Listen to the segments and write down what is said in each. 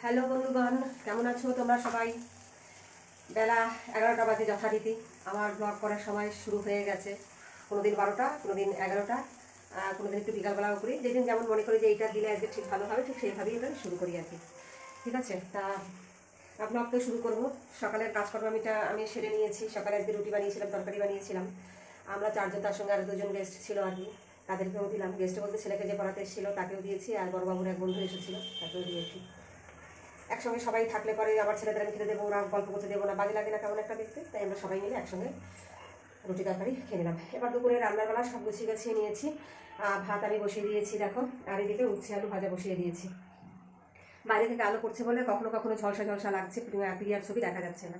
Hello বন্ধুগণ কেমন আছো তোমরা সবাই? বেলা এগারোটা বাজে যথারীতি। আমার ব্লগ করার সময় শুরু হয়ে গেছে। কোনোদিন বারোটা কোনোদিন এগারোটা আহ, কোনোদিন একটু বিকালবেলাও করি যেদিন যেমন মনে করি যে এইটা দিলে আজকে ঠিক ভালো হবে ঠিক সেইভাবেই আমি শুরু করি আর কি ঠিক আছে? তা ব্লগ তো শুরু করব। সকালের কাজকর্ম আমিটা আমি সেরে নিয়েছি। সকালে আজকে রুটি বানিয়েছিলাম তরকারি বানিয়েছিলাম। আমরা চারজন তার সঙ্গে আরও দুজন গেস্ট ছিল আর কি তাদেরকেও দিলাম। গেস্ট বলতে ছেলেকে যে পড়াতে এসেছিল তাকেও দিয়েছি। আর বড়বাবুর এক বন্ধু এসেছিল তাকেও দিয়েছি। একসঙ্গে সবাই থাকলে পরে আমার ছেলেদের আমি খেতে দেবো ওরা গল্প করতে দেবো না, বাজে লাগে না কেমন একটা দেখতে, তাই আমরা সবাই মিলে একসঙ্গে রুটি তরকারি খেয়ে নিলাম। এবার দুপুরে রান্নার বেলা সব গুছিয়ে গাছিয়ে নিয়েছি। ভাত আমি বসিয়ে দিয়েছি, দেখো, আর এদিকে উচ্ছে আলু ভাজা বসিয়ে দিয়েছি। বাইরে থেকে আলো করছে বলে কখনো কখনো ঝলসা ঝলসা লাগছে ক্লিয়ার ছবি দেখা যাচ্ছে না।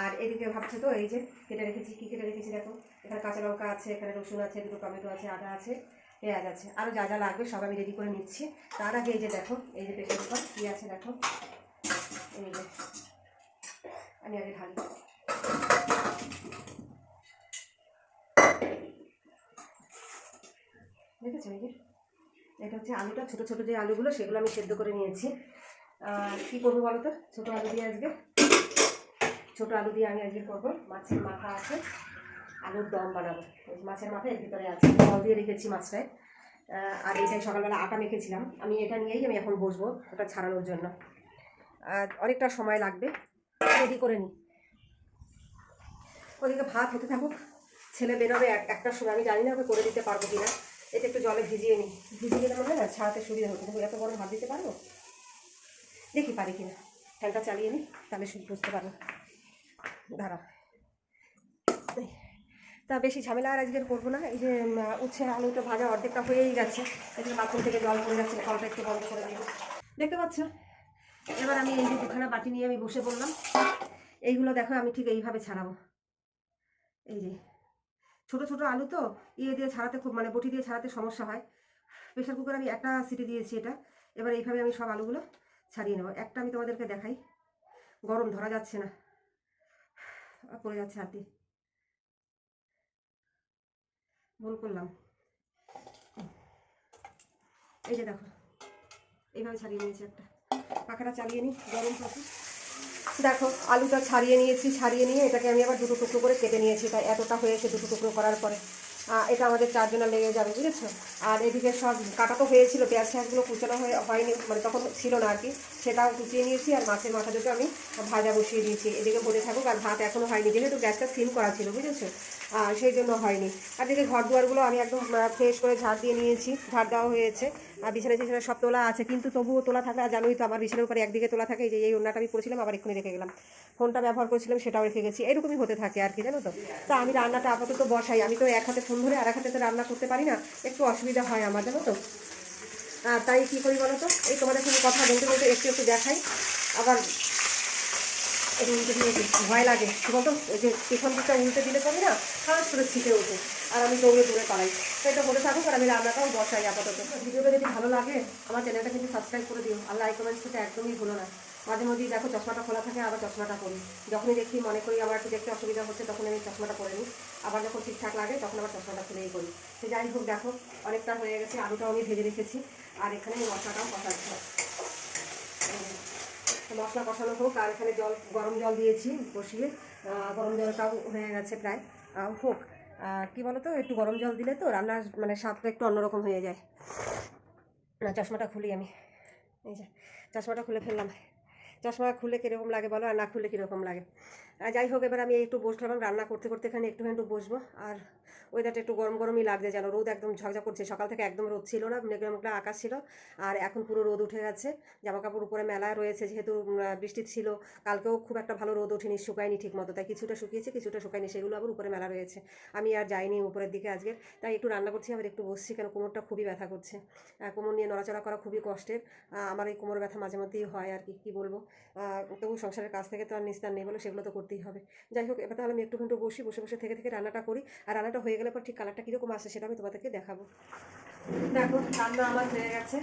আর এদিকে ভাবছে তো, এই যে কেটে রেখেছি, কী কেটে রেখেছি দেখো? এখানে কাঁচা লঙ্কা আছে, এখানে রসুন আছে, দুটো টমেটো আছে, আদা আছে, পেঁয়াজ আছে। আরও যা যা লাগবে সব আমি রেডি করে নিচ্ছি। তার আগে এই যে দেখো, এই যে কুকার কী আছে দেখো? আমি আগে ঢালি। দেখেছ এই যে? এটা হচ্ছে আলুটা, ছোটো ছোটো যে আলুগুলো, সেগুলো আমি সেদ্ধ করে নিয়েছি। কী করব বলো তো? ছোটো আলু দিয়ে আজকে। ছোটো আলু দিয়ে আমি আজকে করব। মাছের মাথা আছে। আলুর দম বানাবো। মাছের মাথা এর ভিতরে আছে। জল দিয়ে রেখেছি মাছটায়। আর এইটাই সকালবেলা আটা মেখেছিলাম। আমি এটা নিয়েই আমি এখন বসবো ওটা ছাড়ানোর জন্য। অনেকটা সময় লাগবে। রেডি করে নিই ওদিকে ভাত হতে থাকুক, ছেলে বেরোবে এক একটার সময়, আমি জানি না ওকে করে দিতে পারব কিনা। এটা একটু জলে ভিজিয়ে নিই ভিজিয়ে দিলে মনে না ছাড়াতে সুবিধা হতো এত বড় ভাত দিতে পারব? দেখি পারি কিনা। ফ্যানটা চালিয়ে নিই তাহলে বুঝতে পারব। দাঁড়া তা বেশি ঝামেলা আর আজকের করব না। এই যে উচ্ছে, আলুটা ভাজা অর্ধেকটা হয়েই গেছে। এদিকে বাথরুম থেকে জল পড়ে যাচ্ছে, কলটা একটু বন্ধ করে দিই দেখতে পাচ্ছ? এবার আমি এই যে দুখানা বাটি নিয়ে আমি বসে পড়লাম। এইগুলো দেখো আমি ঠিক এইভাবে ছাড়াবো। এই যে, ছোট ছোট আলু তো ইয়ে দিয়ে ছাড়াতে খুব মানে বটি দিয়ে ছাড়াতে সমস্যা হয়। প্রেশার কুকার আমি একটা সিটি দিয়েছি এটা। এবার এইভাবে আমি সব আলুগুলো ছাড়িয়ে নেব। একটা আমি তোমাদেরকে দেখাই। গরম ধরা যাচ্ছে না। পড়ে যাচ্ছে হাতে। ভুল করলাম। এই যে দেখো, এইভাবে ছাড়িয়ে নিয়েছি একটা। পাখাটা চালিয়ে নিই গরম প্রচুর দেখো, আলুটা ছাড়িয়ে নিয়েছি, ছাড়িয়ে নিয়ে এটাকে আমি আবার দুটো টুকরো করে কেটে নিয়েছি। তাই এতটা হয়েছে দুটো টুকরো করার পরে। এটা আমাদের চারজনা লেগে যাবে, বুঝেছ? আর এদিকে সব কাটা তো হয়েছিল, পেঁয়াজ ফ্যাঁজগুলো কুচানো হয়ে হয়নি মানে তখন ছিল না আর কি। সেটাও কুচিয়ে নিয়েছি আর মাছের মাথা দুটো আমি ভাজা বসিয়ে দিয়েছি। এদিকে বলে থাকুক, আর ভাত এখনও হয়নি, যেহেতু গ্যাসটা সিম করা ছিল, বুঝেছ? সেই জন্য হয়নি। আর এদিকে ঘর দুয়ারগুলো আমি একদম ফ্রেশ করে ঝাড় দিয়ে নিয়েছি, ঝাড় দেওয়া হয়েছে। আর বিছানা টিছানা সব তোলা আছে, কিন্তু তবুও তোলা থাকে জানোই তো আমার বিছানার উপরে একদিকে তোলা থাকে যে এই ওড়নাটা আমি পরেছিলাম, আবার এক্ষুনি রেখে গেলাম। ফোনটা ব্যবহার করেছিলাম, সেটাও রেখে গেছি। এরকমই হতে থাকে আর কি, জানো তো? তা আমি রান্নাটা আপাতত বসাই। আমি তো এক হাতে ফোন ধরে আর এক হাতে তো রান্না করতে পারি না, একটু অসুবিধা হয় আমার, জানো তো? আর তাই কী করি বলো তো? এই তোমাদের সঙ্গে কথা বলতে বলতে একটু একটু দেখাই। আবার ভয় লাগে বলতো? যে পেছন দিকটা উল্টে দিলে পরে না খারাপ করে ছিটে ওঠে। আর আমি দৌড়ে দৌড়ে পালাই। তো এটা বলে থাকুক আর আমি রান্নাটাও বসাই আপাতত। ভিডিওটা যদি ভালো লাগে, আমার চ্যানেলটা কিন্তু সাবস্ক্রাইব করে দিও। আর লাইক কমেন্টস করতে একদমই ভুলো না। মাঝে মধ্যেই দেখো চশমাটা খোলা থাকে, আবার চশমাটা পরি। যখনই দেখি, মনে করি আমার একটু দেখতে অসুবিধা হচ্ছে, তখন আমি চশমাটা পরে নিই। আবার যখন ঠিকঠাক লাগে, তখন আবার চশমাটা খুলেই করি। সে যাই হোক, দেখো, অনেকটা হয়ে গেছে। আলুটাও আমি ভেজে রেখেছি। আর এখানে মশলাটাও কষাচ্ছি। মশলা কষানো হোক, আর এখানে জল, গরম জল দিয়েছি বসিয়ে। গরম জলটাও হয়ে গেছে প্রায়। হোক। কী বলো তো একটু গরম জল দিলে তো রান্নার মানে স্বাদটা একটু অন্যরকম হয়ে যায়। না, চশমাটা খুলি আমি। এই যে, চশমাটা খুলে ফেললাম। চশমা খুলে কীরকম লাগে বলো, আর না খুলে কীরকম লাগে? যাই হোক, এবার আমি একটু বসলাম রান্না করতে করতে এখানে একটু একটু বসবো। আর ওয়েদারটা একটু গরম গরমই লাগছে, যেন রোদ একদম ঝকঝক করছে। সকাল থেকে একদম রোদ ছিল না মেঘলা মেঘলা আকাশ ছিল, আর এখন পুরো রোদ উঠে গেছে। জামা কাপড় উপরে মেলা রয়েছে, যেহেতু বৃষ্টি ছিল, কালকেও খুব একটা ভালো রোদ ওঠেনি, শুকায়নি ঠিক মতো তাই কিছুটা শুকিয়েছে, কিছুটা শুকায়নি, সেগুলো আবার উপরে মেলা রয়েছে। আমি আর যাইনি উপরের দিকে আজকে, তাই একটু রান্না করছি, আবার একটু বসছি, কেন কোমরটা খুবই ব্যথা করছে। কোমর নিয়ে নড়াচড়া করা খুবই কষ্টের আমার এই কোমর ব্যথা মাঝে মধ্যেই হয় আর কি, কী বলব? তবু সংসারের কাছ থেকে তো আর নিস্তার নেই বলে, সেগুলো তো করতেই হবে। যাই হোক এবার তাহলে আমি একটু ঘণ্টা বসি বসে বসে থেকে থেকে রান্নাটা করি। আর রান্নাটা হয়ে গেলে পর ঠিক কালারটা কীরকম আসে সেটা আমি তোমাদেরকে দেখাবো। দেখো রান্না আমার হয়ে গেছে।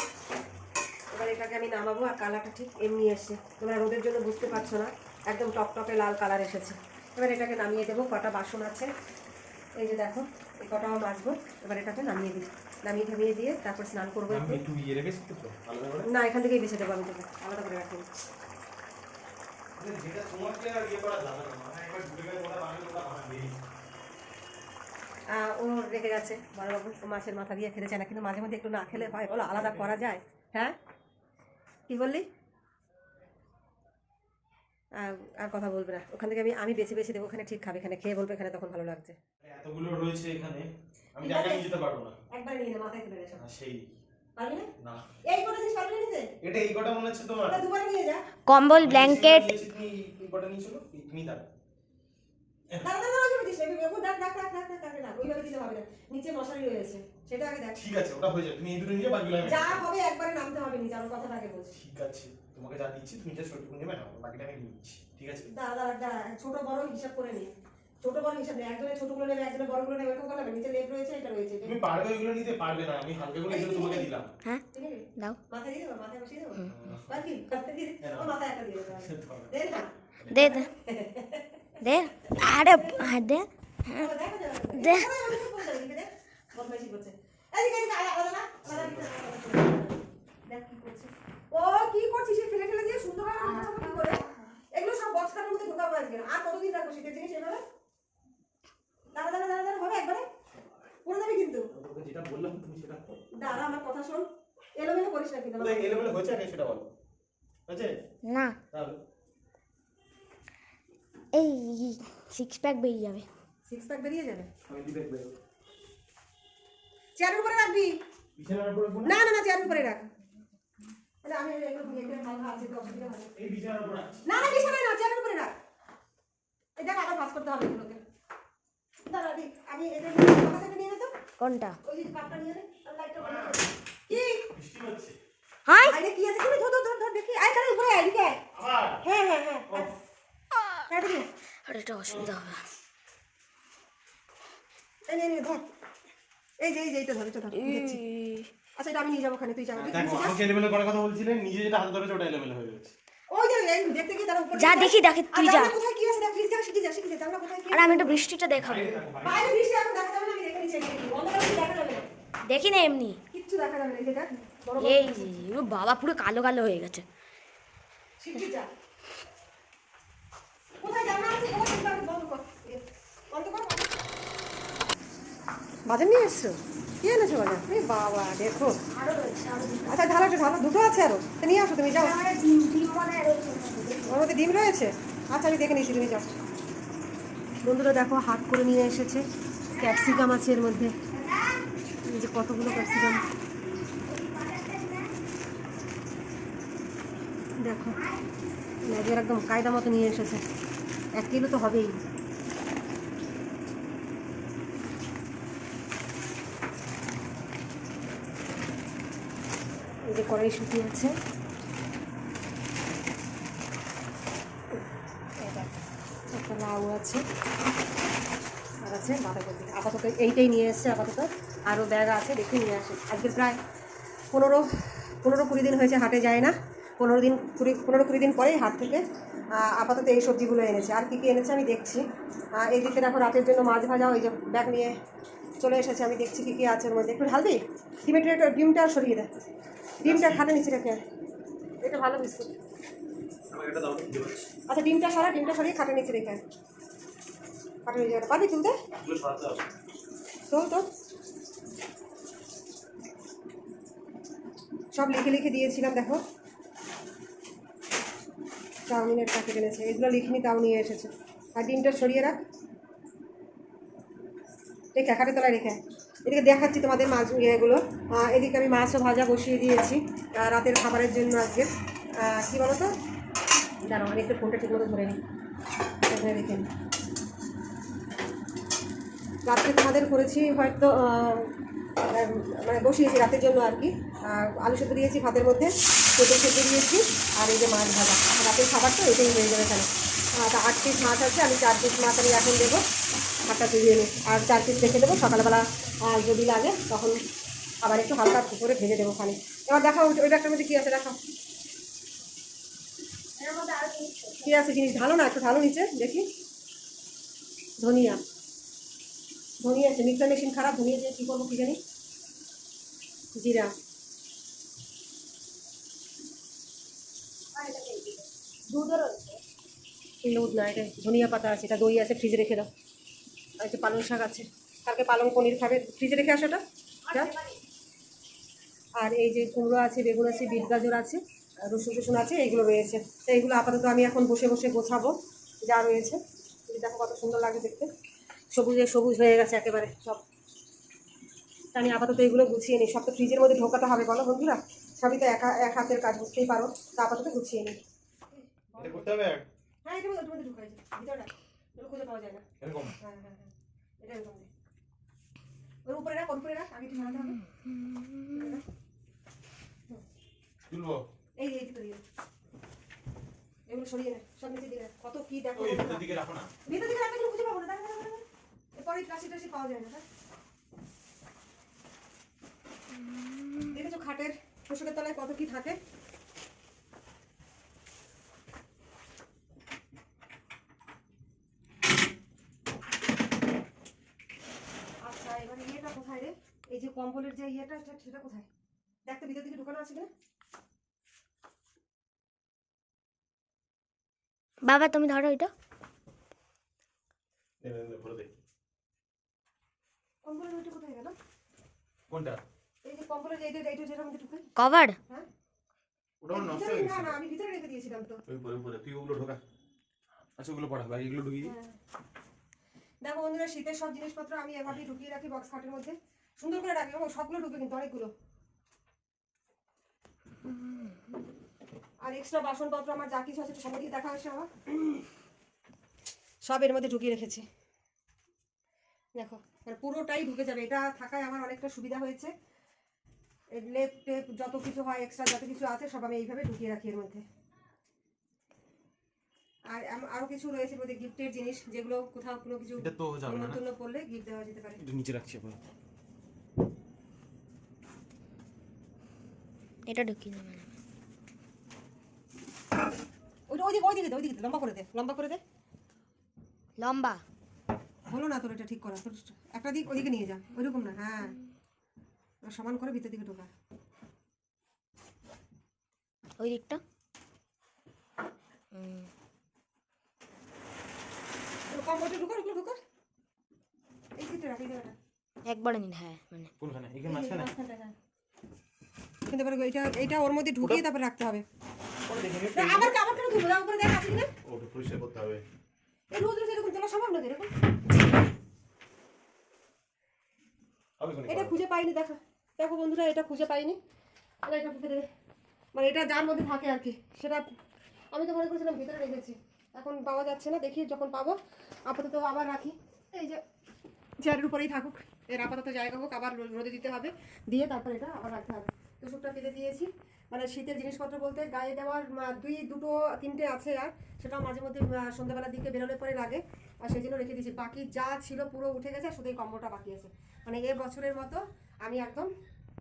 এবার এটাকে আমি নামাবো আর কালারটা ঠিক এমনি এসছে তোমরা রোদের জন্য বুঝতে পারছ না একদম টকটকে লাল কালার এসেছে। এবার এটাকে নামিয়ে দেবো কটা বাসন আছে। এই যে দেখো এই কটাও মাজবো। এবার এটাকে নামিয়ে দিই। নামিয়ে ঠামিয়ে দিয়ে তারপর স্নান করব ইয়ে না এখান থেকেই বেছে দেবো আমি তোকে। আলাদা করে রাখি যেটা তোমাকে আর ইয়ে করা যাবে না মানে একবার ঢুকে গেলে ওটা বানালে ওটা বানাবেই ও রেখে গেছে বড়বাবু মাছের মাথা দিয়ে খেতে চায় না কিন্তু মাঝে মধ্যে একটু না খেলে হয় বলো আলাদা করা যায়। হ্যাঁ? কি বললি? আর আর কথা বলবে না। ওখান থেকে আমি আমি বেছে বেছে দেবো ওখানে ঠিক খাবে এখানে খেয়ে বলবে এখানে তখন ভালো লাগছে। এতগুলো রয়েছে এখানে আমি জায়গা নিয়ে যেতে পারব না। একবার নিয়ে মাথায় তুলে রেখে। সেই। কটা মনে হচ্ছে তোমার। ওটা দুবার নিয়ে যা। কম্বল ব্ল্যাঙ্কেট। নিচে মশারি রয়েছে সেটা আগে দেখ। ঠিক আছে ওটা হয়ে যাবে তুমি এই দুটো নিয়ে বাকিগুলো যা হবে একবারে নামতে হবে নিচে আমার কথাটা আগে বলছি ঠিক আছে তোমাকে যা দিচ্ছি তুমি যা সটুকু নেবে না বাকিটা আমি নিচ্ছি। ঠিক আছে? দাঁড়া ছোট বড় হিসাব করে নি। ছোট বড় হিসাব নেই একজনের ছোটগুলো নেবে একজনের বড়গুলো নেবে এরকম করবে নিচে লেপ রয়েছে এটা রয়েছে তুমি পারবে ওইগুলো নিতে পারবে না আমি হালকা করে এগুলো তোমাকে দিলাম হ্যাঁ দাও মাথায় দিয়ে দেবো মাথায় বসিয়ে দেবো বাকি মাথায় দিয়ে ও মাথায় একটা দিয়ে দেবো দে না দে দে দে আরে দে। দে। বদমাইশি করছে। এদিকে, এদিকে, আলাদা, না। দেখ কি করছে। ও, কি করছিস? ফেলে ফেলে দিয়ে সুন্দর করে? এগুলো সব box খাটের মধ্যে ঢোকাবো আজকে। আর কতদিন রাখব শীতের জিনিস এভাবে? দাঁড়া, দাঁড়া, দাঁড়া, দাঁড়া, হবে একবারে? পড়ে যাবি কিন্তু। তোকে যেটা বললাম তুমি সেটা দাঁড়া, আমার কথা শোন। এলোমেলো করিস না কিন্তু এলোমেলো হয়েছে আগে সেটা বলো। হয়েছে? না। তাহলে? এই সিক্স প্যাক বেরিয়ে যাবে। সিক্স প্যাক বেরিয়ে যাবে? আমি দিবে বেরো চেয়ারের উপরে রাখবি? বিছানার উপরে না? না না চেয়ারের উপরে রাখ। মানে আমি এগুলো নিয়ে গেলে ভালো আছে একটু অসুবিধা হবে এই বিছানার উপরে না না বিছানায় না চেয়ারের উপরে রাখ। এই দেখ আবার ভাজ করতে হবে এগুলোকে। আমি এটা নিয়ে তো কোনটা? ওই যে কাপটা নিয়ে নে আর লাইটটা বন্ধ করে। কি? বৃষ্টি হচ্ছে। হ্যাঁ আরে কি আছে? তুমি ধর ধর ধর দেখি। আয় কারে উপরে আয়। আবার? হ্যাঁ হ্যাঁ হ্যাঁ আয়। আয় আর এটা অসুবিধা হবে। এই নে, নে, ধর। এই যে এই যে ধর এটা ধর দেখছি। আচ্ছা এটা আমি নিয়ে যাব ওখানে তুই যাবি দেখো আমাকে এলোমেলো করার কথা বলছিলেন নিজে যেটা হাতে ধরেছে ওটা এলোমেলো হয়ে ওই যে এই দেখতে গিয়ে তারা উপরে যা দেখি, দেখে আর তুই যা। আর আমি একটু বৃষ্টিটা দেখাবো। দেখা না এমনি। কিচ্ছু দেখা যাবে না এই বাবা পুরো কালো কালো হয়ে গেছে। বাজার নিয়ে এসছো? কি এনেছো বাজার? বাবা দেখো। আচ্ছা ঢালো একটু ঢালো। দুটো আছে আরও। নিয়ে আসো তুমি যাও। ওর মধ্যে ডিম রয়েছে? আচ্ছা আমি দেখে নিচ্ছি, তুমি যাও। বন্ধুরা, দেখো, হাত করে নিয়ে এসেছে। ক্যাপসিকাম আছে এর মধ্যে। যে কতগুলো ক্যাপসিকাম। দেখো, ম্যাগের একদম কায়দা মতো নিয়ে এসেছে। এক কিলো তো হবেই। এই যে কড়াই শুকিয়ে আছে এই দেখ, একটা লাউ আছে। আর আছে বাঁধাকপি। আপাতত এইটাই নিয়ে এসছে আপাতত। আরও ব্যাগ আছে দেখে নিয়ে আসে। আজকে প্রায় পনেরো পনেরো কুড়ি দিন হয়েছে হাটে যায় না। পনেরো দিন কুড়ি পনেরো কুড়ি দিন পরেই হাট থেকে আপাতত এই সবজিগুলো এনেছে। আর কী কী এনেছে আমি দেখছি। আহ, এইদিকে দেখো রাতের জন্য মাছ ভাজা ওই যে ব্যাগ নিয়ে চলে এসেছে। আমি দেখছি কী কী আছে ওর মধ্যে। একটু ঢালবি ডিমের ডিমটা সরিয়ে দেয় ডিমটা খাটে নিচে রেখে এটা ভালো বিস্কুট। আচ্ছা ডিমটা সরা ডিমটা সরিয়ে খাটে নিচে রেখে। খাটে নিচে পারবি তুলতে? তোল তো সব লিখে লিখে দিয়েছিলাম দেখো। চাউমিনের প্যাকেট এনেছে। এগুলো লিখিনি তাও নিয়ে এসেছে। আর ডিমটা সরিয়ে রাখ। রেখে খাটে তলায় রেখে। এদিকে দেখাচ্ছি তোমাদের মাছ ইয়েগুলো। এদিকে আমি মাছও ভাজা বসিয়ে দিয়েছি রাতের খাবারের জন্য আজকে। কী বলো তো দাঁড়াও, আমি একটু ফোনটা ঠিক মতো ধরে নিই। এখানে রেখে নিই। রাত্রে তোমাদের করেছি, হয়তো মানে বসিয়েছি রাতের জন্য আর কি। আলু সেদ্ধ দিয়েছি ভাতের মধ্যে পেঁপে সেদ্ধ দিয়েছি, আর এই যে মাছ ভাজা। রাতের খাবার তো এটাই হয়ে যাবে এখানে তা আট পিস মাছ আছে, আমি চার পিস মাছ আমি এখন দেবো। ভাতটা তুলিয়ে নিই। আর চার পিস রেখে দেবো, সকালবেলা যদি লাগে, তখন আবার একটু হালকা করে ভেজে দেবো খানি এবার দেখাও ওই ব্যাগটার মধ্যে কী আছে দেখাও কী আছে, জিনিস ঢালো না, একটু ঢালো নিচে, দেখি। ধনিয়া। ধনিয়া আছে, মিক্সার মেশিন খারাপ, ধনিয়া দিয়ে কী করব কী জানি? জিরা। দুধ না, এটা ধনিয়া পাতা আছে, এটা দই আছে, ফ্রিজে রেখে দাও। আর একটা পালং শাক আছে, কালকে পালং পনির খাবে, ফ্রিজে রেখে আসো ওটা। আর এই যে কুমড়ো আছে, বেগুন আছে, বিট গাজর আছে রসুন টসুন আছে এইগুলো রয়েছে। তো এইগুলো আপাতত আমি এখন বসে বসে গোছাবো যা রয়েছে। দেখো কত সুন্দর লাগে দেখতে। সবুজে সবুজ হয়ে গেছে একেবারে সব। আমি আপাতত এগুলো গুছিয়ে নিই। সব তো ফ্রিজের মধ্যে ঢোকাতে হবে বলো বন্ধুরা? সবই তো একা এক হাতের কাজ বুঝতেই পারো। তা আপাতত গুছিয়ে নিই। হ্যাঁ এটা মধ্যে ঢুকাই খুঁজে পাওয়া যায় না। এরকম? হ্যাঁ হ্যাঁ হ্যাঁ। এটা এরকম ওর উপরে রাখ ওর উপরে রাখ আগে একটু সরাতে হবে। তুলবো এই এই দিকে দিয়ে দে। এগুলো সরিয়ে নে সব নিচে দিয়ে কত কি দেখো ভিতর দিকে রাখো না। ভিতর দিকে রাখলে খুঁজে পাবো না এরপরে ট্রাসি টাসি পাওয়া যায় না হ্যাঁ? দেখেছ খাটের পোশাকের তলায় কত কি থাকে? আচ্ছা এবার ইয়েটা কোথায় রে? এই যে কম্বলের যে ইয়েটা সেটা- সেটা কোথায়? দেখতে ভিতর দিকে ঢুকানো আছে কিনা বাবা তুমি ধরো এটা নে, নে, নে, ভরে দে কম্বলের ওইটা কোথায় গেল কোনটা এই যে কম্বলের এইটা এইটা যেটা মধ্যে ঢুকে কভার? হ্যাঁ? হয়ে আচ্ছা হ্যাঁ। দেখো বন্ধুরা শীতের সব জিনিসপত্র আমি এভাবেই ঢুকিয়ে রাখি বক্স খাটের মধ্যে। সুন্দর করে রাখি। এবং সবগুলো ঢুকে কিন্তু অনেকগুলো। আর এক্সট্রা বাসনপত্র আমার যা কিছু আছে সব দিকে দেখা আসে আমার। সব এর মধ্যে ঢুকিয়ে রেখেছি। দেখো মানে পুরোটাই ঢুকে যাবে। এটা থাকায় আমার অনেকটা সুবিধা হয়েছে। লেপ টেপ যত কিছু হয় এক্সট্রা যত কিছু আছে সব আমি এইভাবে ঢুকিয়ে রাখি এর মধ্যে। আর আরও কিছু রয়েছে এর মধ্যে গিফটের জিনিস যেগুলো কোথাও কোনো কিছু এটা তো যাবে না না? নিমন্ত্রণ পড়লে গিফট দেওয়া যেতে পারে। এটা নিচে রাখছি এটা ঢুকিয়ে দেবে। না ওইটা ওইদিকে ওইদিকে দে ওইদিকে দে, লম্বা করে দে লম্বা করে দে। লম্বা। হলো না তোর এটা ঠিক করা তোর একটা দিক ওইদিকে নিয়ে যা ওইরকম না হ্যাঁ। সমান করে ভিতর দিকে ঢোকা। ওই দিকটা। হুম, কম ওটা ঢুকো ঢুকো ঢুকো এই দিকটা রাখ এই একবারে নিন হ্যাঁ মানে। কোনখানে? এখানে মাঝখানে? হ্যাঁ। কিন্তু এবার এটা এটা ওর মধ্যে ঢুকিয়ে তারপর রাখতে হবে। আবার আবার কেন না উপরে দেখ আছে কিনা? ওটা পরিষ্কার করতে হবে। এই রোজ রোজ এরকম তোলা সম্ভব না এরকম? এটা খুঁজে পাইনি দেখো। দেখো বন্ধুরা এটা খুঁজে পাইনি। আর এটা ভিতরে মানে এটা যার মধ্যে থাকে আর কি সেটা আমি তো মনে করেছিলাম ভিতরে রেখেছি। এখন পাওয়া যাচ্ছে না দেখি যখন পাবো। আপাতত আবার রাখি। এই যে চেয়ারের উপরেই থাকুক। এর আপাতত জায়গা হোক আবার রোদে দিতে হবে। দিয়ে তারপর এটা আবার রাখতে হবে। তোষকটা পেতে দিয়েছি। মানে শীতের জিনিসপত্র বলতে গায়ে দেওয়ার দুই, দুটো, তিনটে আছে আর। সেটাও মাঝে মধ্যে সন্ধ্যাবেলার দিকে বেরোলে পরে লাগে। আর সেই জন্য রেখে দিয়েছি। বাকি যা ছিল পুরো উঠে গেছে শুধু এই কম্বলটা বাকি আছে। মানে এ বছরের মতো আমি একদম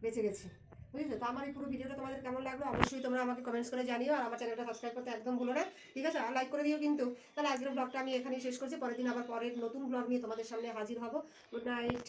বেঁচে গেছি। বুঝলে তো আমার এই পুরো ভিডিওটা তোমাদের কেমন লাগল অবশ্যই তোমরা আমাকে কমেন্টস করে জানিও। আর আমার চ্যানেলটা সাবস্ক্রাইব করতে একদম ভুলো না। ঠিক আছে? আর লাইক করে দিও কিন্তু। তাহলে আজকের ব্লগটা আমি এখানেই শেষ করছি। পরের দিন আবার পরের নতুন ব্লগ নিয়ে তোমাদের সামনে হাজির হব। Good night